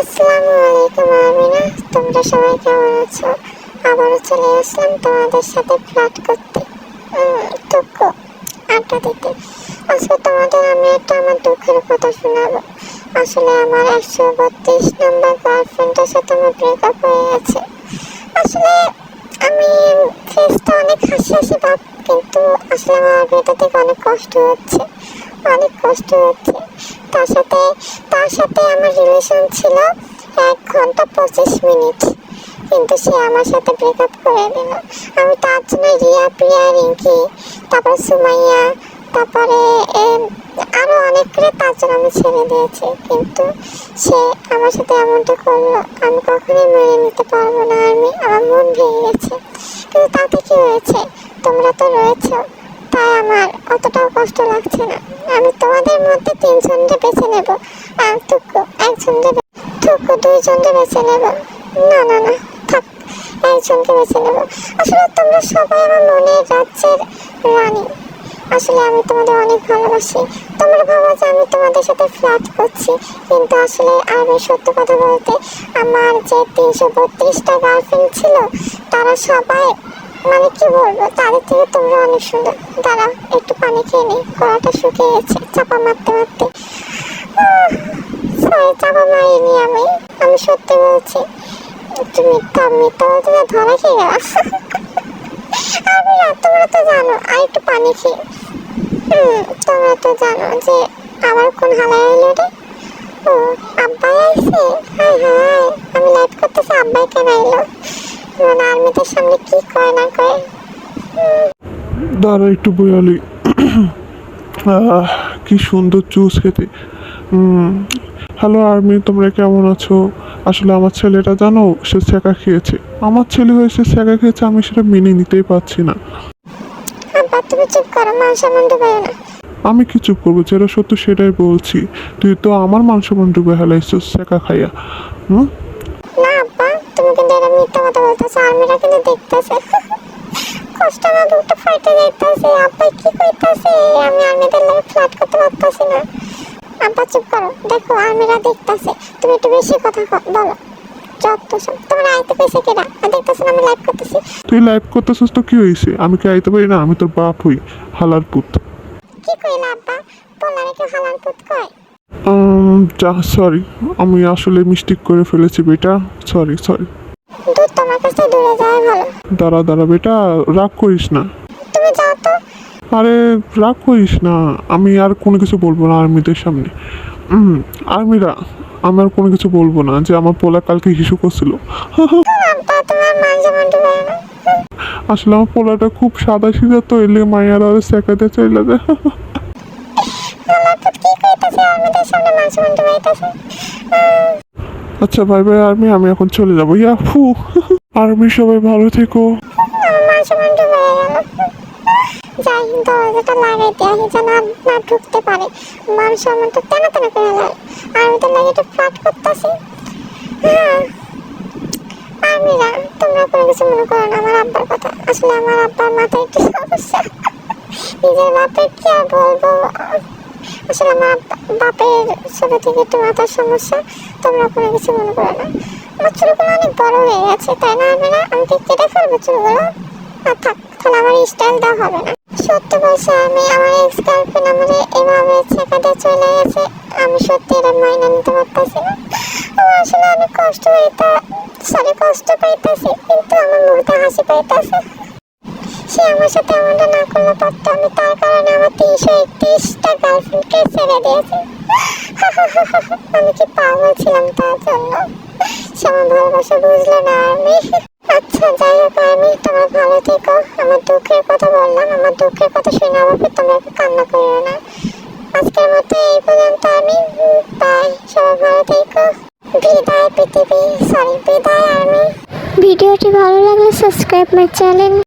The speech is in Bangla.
আসসালামু আলাইকুম আমিনা। তোমরা সবাই কেমন আছো? আবারও চলে আসলাম তোমাদের সাথে ফ্ল্যাট করতে। টুকু আড্ডা দিতে। আজকে তোমাদের আমি একটা আমার দুঃখের কথা শোনাবো। আসলে আমার একশো বত্রিশ নম্বর গার্লফ্রেন্ডের সাথে আমার ব্রেকআপ হয়ে গেছে। আসলে আমি ফেসটা অনেক হাসি হাসি ভাব, কিন্তু আসলে আমার ভেতর থেকে অনেক কষ্ট হচ্ছে। অনেক কষ্ট হচ্ছে। তার সাথে তার সাথে আমার রিলেশন ছিল এক ঘণ্টা পঁচিশ মিনিট। কিন্তু সে আমার সাথে ব্রেকআপ করে দিল। আমি তার জন্য রিয়া প্রিয়া রিঙ্কি তারপর সুমাইয়া তারপরে এম, আরও অনেক করে তার জন্য আমি ছেড়ে দিয়েছি। কিন্তু সে আমার সাথে এমনটা করল আমি কখনোই মেনে নিতে পারব না। আমি আমার মন ভেঙে গেছে। কিন্তু তাতে কি হয়েছে? তোমরা তো রয়েছো। তাই আমার অতটাও কষ্ট লাগছে না। আমি তোমাদের মধ্যে তিনজনকে বেছে নেব। আর টুকু একজনকে টুকু দুইজনকে বেছে নেব। না না না, থাক, একজনকে বেছে নেব। আসলে তোমরা সবাই আমার মনের রাজ্যের রানী। আসলে আমি তোমাদের অনেক ভালোবাসি। তোমরা ভাবো যে আমি তোমাদের সাথে ফ্ল্যাট করছি। কিন্তু আসলে আমি সত্য কথা বলতে আমার যে তিনশো বত্রিশটা গার্লফ্রেন্ড ছিল, তারা সবাই মানে কি বলব, তাদের থেকে তোমরা অনেক সুন্দর। দাঁড়া একটু পানি খেয়ে নিই গলাটা শুকিয়ে গেছে, চাপা মারতে মারতে। চাপা মারিনি আমি আমি সত্যি বলছি। একটু মিথ্যা মিথ্যা বলতে যা ধরা খেয়ে গেল আমি না, তোমরা তো জানো, আর একটু পানি খেয়ে। তোমরা তো জানো যে আমার কোন হালায় এলো রে। ও, আব্বাই আইছে? হাই হাই আমি লাইভ করতেছি, আব্বাই কেন এলো আর্মিদের সামনে কি করে না করে দাঁড়া একটু বয়ালি। কি সুন্দর জুস খেতে। হ্যালো আর্মি তোমরা কেমন আছো? আসলে আমার ছেলেটা জানো সে ছেঁকা খেয়েছে। আমার ছেলে হয়েছে ছেঁকা খেয়েছে আমি সেটা মেনে নিতেই পারছি না। আমি কি চুপ করব? যেটা সত্য সেটাই বলছি। তুই তো আমার মান সম্মান ডুবে হেলাইছিস ছেঁকা খাইয়া। হুম? না আব্বা তুমি কিন্তু এটা মিথ্যা কথা আর্মিরা কিন্তু দেখতেছে। কষ্ট বুকটা ফাইটে যাইতেছে। আব্বা কি কইতাছে? আমি আর্মিদের লাগে করতে পারতাছি না। আব্বা চুপ করো। দেখো আর্মিরা দেখতেছে। তুমি একটু বেশি কথা বলো। যত সব তোমরা আইতে পেয়েছে কেডা? আর আমি লাইভ করতেছি। তুই লাইভ করতেছিস তো কি হয়েছে আমি কি আইতে পারি না? আমি তোর বাপ হই হালার পুত। কি কইলা আব্বা? বললাম কি হালাল পুত কয়। যা সরি আমি আসলে মিস্টেক করে ফেলেছি বেটা। সরি সরি কাছে দূরে যাওয়াই ভালো। দাঁড়া দাঁড়া বেটা রাগ করিস না। তুমি যাও তো। আরে রাগ করিস না। আমি আর কোনো কিছু বলব না আর্মিদের সামনে। আর্মিরা আমি আর কোনো কিছু বলব না যে আমার পোলা কালকে হিসু করছিল। আসলে আমার পোলাটা খুব সাদা সিধা তো এলে মায়ের আর সেকাতে সম্মান ডুবাইতাছে আচ্ছা ভাই ভাই আর্মি আমি এখন চলে যাব। ইয়া ফু আর্মি, সবাই ভালো থেকো। আমার মান সম্মান ডুবে গেল যাই, দরজাটা লাগাইতে আসি যেন না ঢুকতে পারে। মান সম্মান তো তেনা করে লাগে আর ওদের লাগে একটু ফ্লাট করতেছি। হ্যাঁ। আমিরা তোমরা কোনো কিছু মনে করো না, আমার আব্বার কথা। আসলে আমার আব্বার মাথায় একটু সমস্যা? নিজের বলব? আসলে আব্বা- বাপের ছোট থেকে একটু মাথার সমস্যা, তোমরা কোনো কিছু মনে করো না। আমার অনেক বড় হয়ে গেছে, তাই না আমি না আমি কেটে ফেলব চুলগুলো? আর থাক, তাহলে আমার স্টাইল হবে না। সত্যি বলছি, আমি আমার এক্স গার্লফ্রেন্ড আমার এভাবে ছেঁকাতে চলে গেছে, আমি সত্যি এটা মাইনে নিতে পারতেছি না। আমার আসলে অনেক কষ্ট হইতে সরি কষ্ট পাইতেছি, কিন্তু আমার মুখে হাসি পাইতেছে। সে আমার সাথে এমনটা না করলে পারতো আমি, তার কারণে আমার তিনশো একত্রিশটা গার্লফ্রেন্ডকে ছেড়ে আমি কি পাগল ছিলাম তার জন্য? সে আমার ভালোবাসা বুঝলো না আমি। আচ্ছা যাই হোক, আমি তোমরা ভালো থেকো। আমার দুঃখের কথা বললাম, আমার দুঃখের কথা শুনে আমাকে তোমরা কান্না না। আজকের মতো এই পর্যন্ত আমি। বাই সবাই ভালো থেকো। বিদায়, পৃথিবী। সরি বিদায়, আমি। ভিডিওটি ভালো লাগলে সাবস্ক্রাইব মাই চ্যানেল